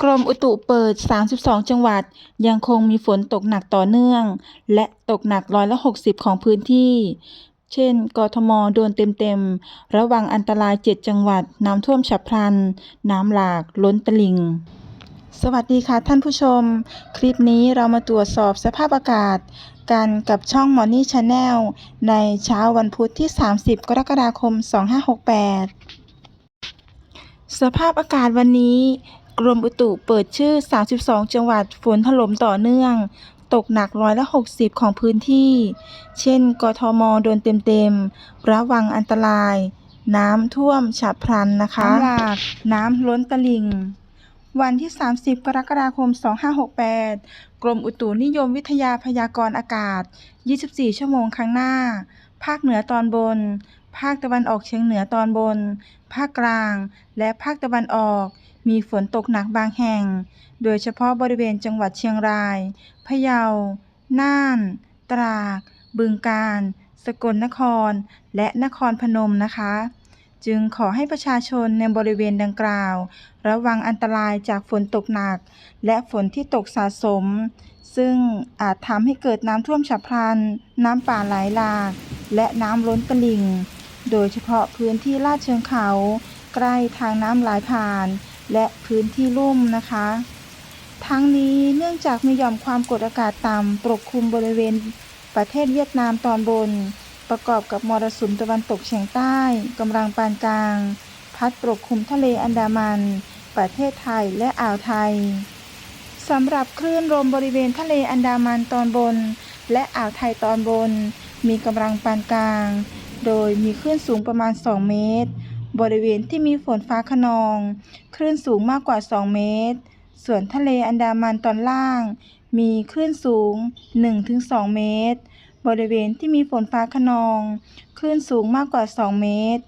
กรมอุตุเปิด 32 จังหวัด ยังคงมีฝนตกหนักต่อเนื่อง และตกหนักร้อยละ 60 ของพื้นที่ เช่น กทม โดนเต็มๆ ระวังอันตราย 7 จังหวัด น้ำท่วมฉับพลัน น้ำหลากล้นตลิ่ง สวัสดีค่ะท่านผู้ชม คลิปนี้เรามาตรวจสอบสภาพอากาศ กันกับช่อง Morning Channel ในเช้าวันพุธที่ 30 กรกฎาคม 2568สภาพอากาศวันนี้ กรมอุตุเปิดชื่อ 32 จังหวัดฝนถล่มต่อเนื่อง ตกหนักร้อยละ 60 ของพื้นที่ เช่น กทม โดนเต็มๆ ระวังอันตราย น้ำท่วมฉับพลันนะคะน้ำหลากน้ำล้นตลิ่ง วันที่ 30 กรกฎาคม 2568 กรมอุตุนิยมวิทยาพยากรณ์อากาศ 24 ชั่วโมงข้างหน้า ภาคเหนือตอนบน ภาคตะวันออกเฉียงเหนือตอนบน ภาคกลาง และภาคตะวันออก มีฝนตกหนักบางแห่ง โดยเฉพาะบริเวณจังหวัดเชียงราย พะเยา น่าน ตราดบึงกาฬ สกลนคร และนครพนมนะคะ จึงขอให้ประชาชนในบริเวณดังกล่าว ระวังอันตรายจากฝนตกหนัก และฝนที่ตกสะสม ซึ่งอาจทำให้เกิดน้ำท่วมฉับพลัน น้ำป่าไหลหลาก และน้ำล้นตลิ่ง โดยเฉพาะพื้นที่ลาดเชิงเขา ใกล้ทางน้ำไหลผ่าน และพื้นที่ลุ่มนะคะ ทั้งนี้เนื่องจากมีหย่อมความกดอากาศต่ำปกคลุมบริเวณประเทศเวียดนามตอนบน ประกอบกับมรสุมตะวันตกเฉียงใต้กำลังปานกลาง พัดปกคลุมทะเลอันดามัน ประเทศไทยและอ่าวไทยสำหรับคลื่นลมบริเวณทะเลอันดามันตอนบน และอ่าวไทยตอนบน มีกำลังปานกลาง โดยมีคลื่นสูงประมาณ 2 เมตร บริเวณที่มีฝนฟ้าขนอง คลื่นสูงมากกว่า 2 เมตร ส่วนทะเลอันดามันตอนล่าง มีคลื่นสูง 1-2 เมตร บริเวณที่มีฝนฟ้าขนอง คลื่นสูงมากกว่า 2 เมตร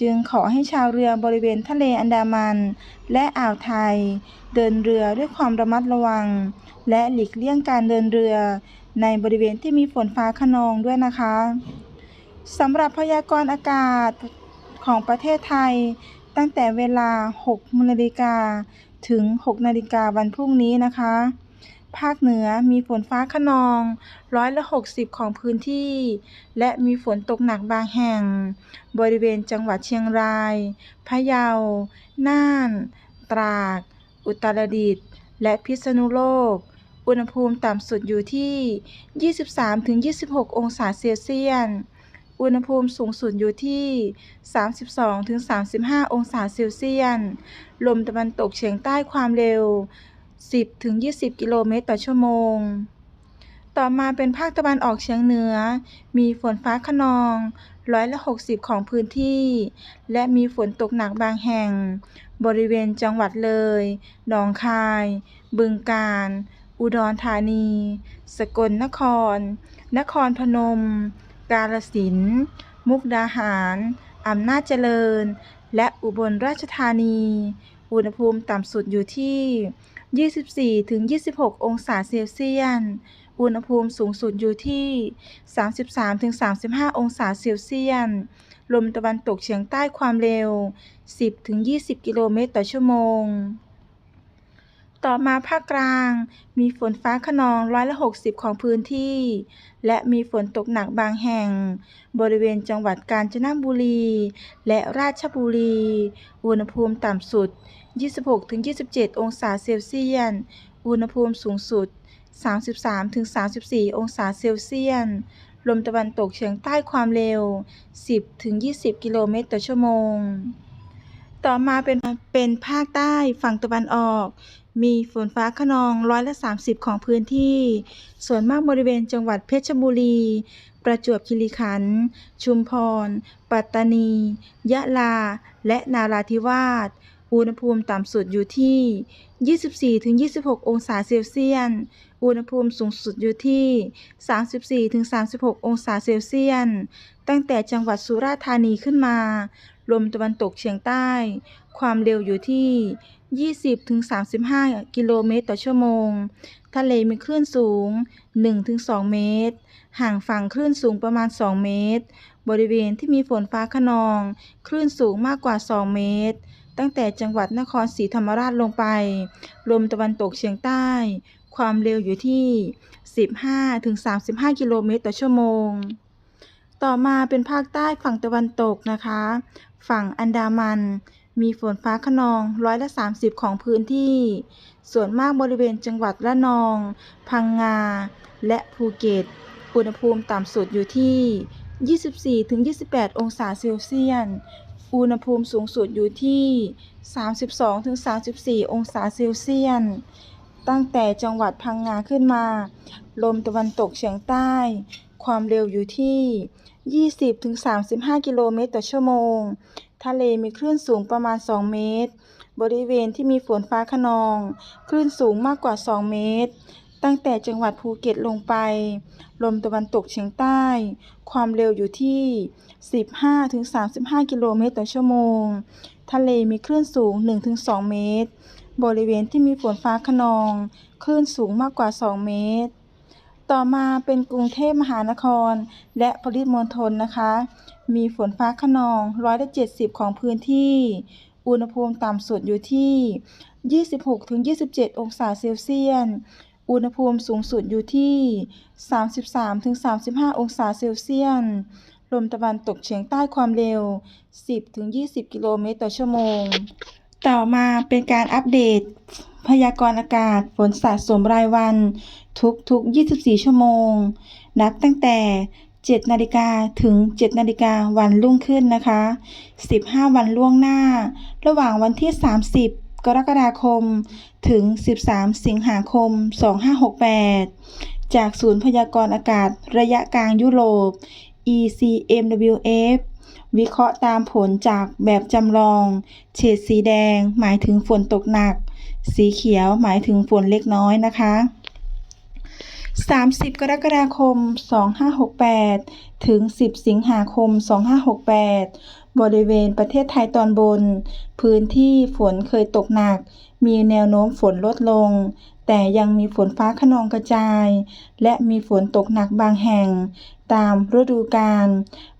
จึงขอให้ชาวเรือบริเวณทะเลอันดามัน และอ่าวไทย เดินเรือด้วยความระมัดระวัง และหลีกเลี่ยงการเดินเรือ ในบริเวณที่มีฝนฟ้าขนองด้วยนะคะสำหรับพยากรณ์อากาศ ของประเทศไทย ตั้งแต่เวลา 6นาฬิกาถึง 6นาฬิกาวันพรุ่งนี้นะคะ ภาคเหนือมีฝนฟ้าขนองร้อยละ60 ของพื้นที่ และมีฝนตกหนักบางแห่ง บริเวณจังหวัดเชียงราย พะเยา น่าน ตราดอุตรดิตถ์ และพิษณุโลกอุณหภูมิต่ำสุดอยู่ที่ 23-26 องศาเซลเซียส อุณหภูมิสูงสุดอยู่ที่ 32-35 องศาเซลเซียส ลมตะวันตกเฉียงใต้ความเร็ว 10-20 กิโลเมตรต่อชั่วโมง ต่อมาเป็นภาคตะวันออกเฉียงเหนือ มีฝนฟ้าขนองร้อยละ60 ของพื้นที่ และมีฝนตกหนักบางแห่ง บริเวณจังหวัดเลย หนองคาย บึงกาฬ อุดรธานี สกลนคร นครพนม กาฬสิน มุกดาหารอำนาจเจริญ และอุบลราชธานี อุณหภูมิต่ำสุดอยู่ที่ 24-26 องศาเซลเซียส อุณหภูมิสูงสุดอยู่ที่ 33-35 องศาเซลเซียส ลมตะวันตกเฉียงใต้ความเร็ว 10-20 กิโลเมตรต่อชั่วโมง ต่อมาภาคกลาง มีฝนฟ้าขนองร้อยละ 60 ของพื้นที่ และมีฝนตกหนักบางแห่ง บริเวณจังหวัดกาญจนบุรี และราชบุรี อุณหภูมิต่ำสุด 26-27 องศาเซลเซียส อุณหภูมิสูงสุด 33-34 องศาเซลเซียสลมตะวันตกเฉียงใต้ความเร็ว 10-20 กิโลเมตรต่อชั่วโมง ต่อมาเป็นเป็นภาคใต้ฝั่งตะวันออก มีฝนฟ้าขนองร้อยละ 30 ของพื้นที่ ส่วนมากบริเวณจังหวัดเพชรบุรี ประจวบคีรีขันธ์ ชุมพร ปัตตานี ยะลา และนาราธิวาส อุณหภูมิต่ำสุดอยู่ที่ 24-26 องศาเซลเซียสอุณหภูมิสูงสุดอยู่ที่ 34-36 องศาเซลเซียสตั้งแต่จังหวัดสุราษฎร์ธานีขึ้นมา ลมตะวันตกเฉียงใต้ ความเร็วอยู่ที่ 20-35 กิโลเมตรต่อชั่วโมง ทะเลมีคลื่นสูง 1-2 เมตร ห่างฝั่งคลื่นสูงประมาณ 2 เมตร บริเวณที่มีฝนฟ้าขนอง คลื่นสูงมากกว่า 2 เมตร ตั้งแต่จังหวัดนครศรีธรรมราชลงไป ลมตะวันตกเฉียงใต้ ความเร็วอยู่ที่ 15-35 กิโลเมตรต่อชั่วโมง ต่อมาเป็นภาคใต้ฝั่งตะวันตกนะคะ ฝั่งอันดามัน มีฝนฟ้าคะนองร้อยละ 30 ของพื้นที่ ส่วนมากบริเวณจังหวัดระนอง พังงา และภูเก็ต อุณหภูมิต่ำสุดอยู่ที่ 24-28 องศาเซลเซียส อุณหภูมิสูงสุดอยู่ที่ 32-34 องศาเซลเซียส ตั้งแต่จังหวัดพังงาขึ้นมา ลมตะวันตกเฉียงใต้ ความเร็วอยู่ที่ 20-35 กิโลเมตรต่อชั่วโมง ทะเลมีคลื่นสูงประมาณ 2 เมตร บริเวณที่มีฝนฟ้าคะนอง คลื่นสูงมากกว่า 2 เมตร ตั้งแต่จังหวัดภูเก็ตลงไป ลมตะวันตกเฉียงใต้ ความเร็วอยู่ที่ 15-35 กิโลเมตรต่อชั่วโมง ทะเลมีคลื่นสูง 1-2 เมตร บริเวณที่มีฝนฟ้าคะนอง คลื่นสูงมากกว่า 2 เมตร ต่อมาเป็นกรุงเทพมหานคร และปริมณฑลนะคะ มีฝนฟ้าคะนองร้อยละ70ของพื้นที่ อุณหภูมิต่ำสุดอยู่ที่ 26-27 องศาเซลเซียส อุณหภูมิสูงสุดอยู่ที่ 33-35 องศาเซลเซียส ลมตะวันตกเฉียงใต้ความเร็ว 10-20 กิโลเมตรต่อชั่วโมง ต่อมาเป็นการอัปเดตพยากรณ์อากาศฝนสะสมรายวัน ทุกๆ 24 ชั่วโมง นับตั้งแต่ 7 นาฬิกาถึง 7 นาฬิกาวันรุ่งขึ้นนะคะ 15 วันล่วงหน้า ระหว่างวันที่ 30 กรกฎาคม ถึง 13 สิงหาคม 2568 จากศูนย์พยากรณ์อากาศระยะกลางยุโรป ECMWF วิเคราะห์ตามผลจากแบบจำลอง เฉดสีแดงหมายถึงฝนตกหนัก สีเขียวหมายถึงฝนเล็กน้อยนะคะ 30 กรกฎาคม 2568 ถึง 10 สิงหาคม 2568 บริเวณประเทศไทยตอนบน พื้นที่ฝนเคยตกหนัก มีแนวโน้มฝนลดลง แต่ยังมีฝนฟ้าคะนองกระจาย และมีฝนตกหนักบางแห่ง ตามฤดูกาล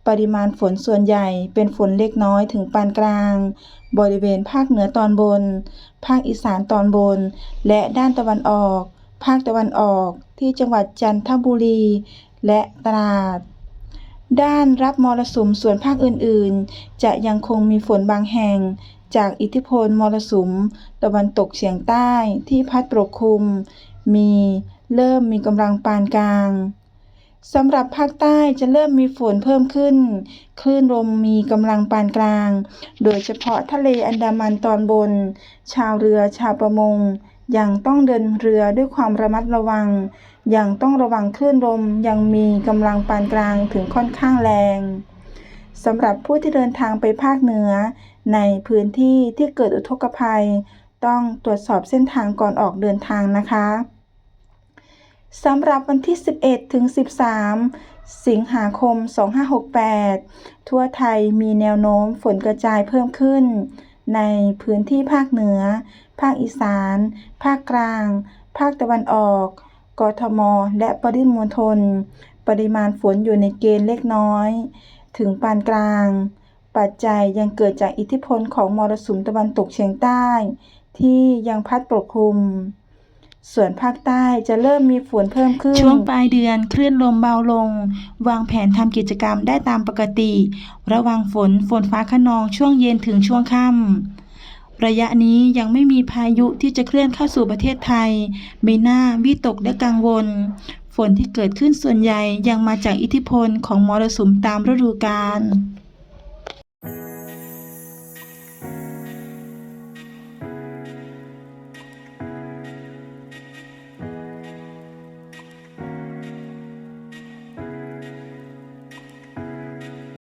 ปริมาณฝนส่วนใหญ่เป็นฝนเล็กน้อยถึงปานกลาง บริเวณภาคเหนือตอนบน ภาคอีสานตอนบน และด้านตะวันออก ภาคตะวันออกที่จังหวัดจันทบุรี และตราด ด้านรับมรสุมส่วนภาคอื่นๆ จะยังคงมีฝนบางแห่ง จากอิทธิพลมรสุม ตะวันตกเฉียงใต้ที่พัดปกคลุม มีเริ่มมีกำลังปานกลางสำหรับภาคใต้จะเริ่มมีฝนเพิ่มขึ้น คลื่นลมมีกำลังปานกลาง โดยเฉพาะทะเลอันดามันตอนบน ชาวเรือชาวประมง ยังต้องเดินเรือด้วยความระมัดระวัง ยังต้องระวังคลื่นลม ยังมีกำลังปานกลางถึงค่อนข้างแรงสำหรับผู้ที่เดินทางไปภาคเหนือ ในพื้นที่ที่เกิดอุทกภัย ต้องตรวจสอบเส้นทางก่อนออกเดินทางนะคะสำหรับวันที่ 11 ถึง 13 สิงหาคม 2568 ทั่วไทยมีแนวโน้มฝนกระจายเพิ่มขึ้น ในพื้นที่ภาคเหนือ ภาคอีสาน ภาคกลาง ภาคตะวันออก กทม และปริมณฑล ปริมาณฝนอยู่ในเกณฑ์เล็กน้อย ถึงปานกลาง ปัจจัยยังเกิดจากอิทธิพลของมรสุมตะวันตกเฉียงใต้ ที่ยังพัดปกคลุมส่วนภาคใต้จะเริ่มมีฝนเพิ่มขึ้น ช่วงปลายเดือนคลื่นลมเบาลง วางแผนทำกิจกรรมได้ตามปกติ ระวังฝนฝนฟ้าคะนองช่วงเย็นถึงช่วงค่ำ ระยะนี้ยังไม่มีพายุที่จะเคลื่อนเข้าสู่ประเทศไทยไม่น่าวิตกและกังวล ฝนที่เกิดขึ้นส่วนใหญ่ยังมาจากอิทธิพลของมรสุมตามฤดูกาล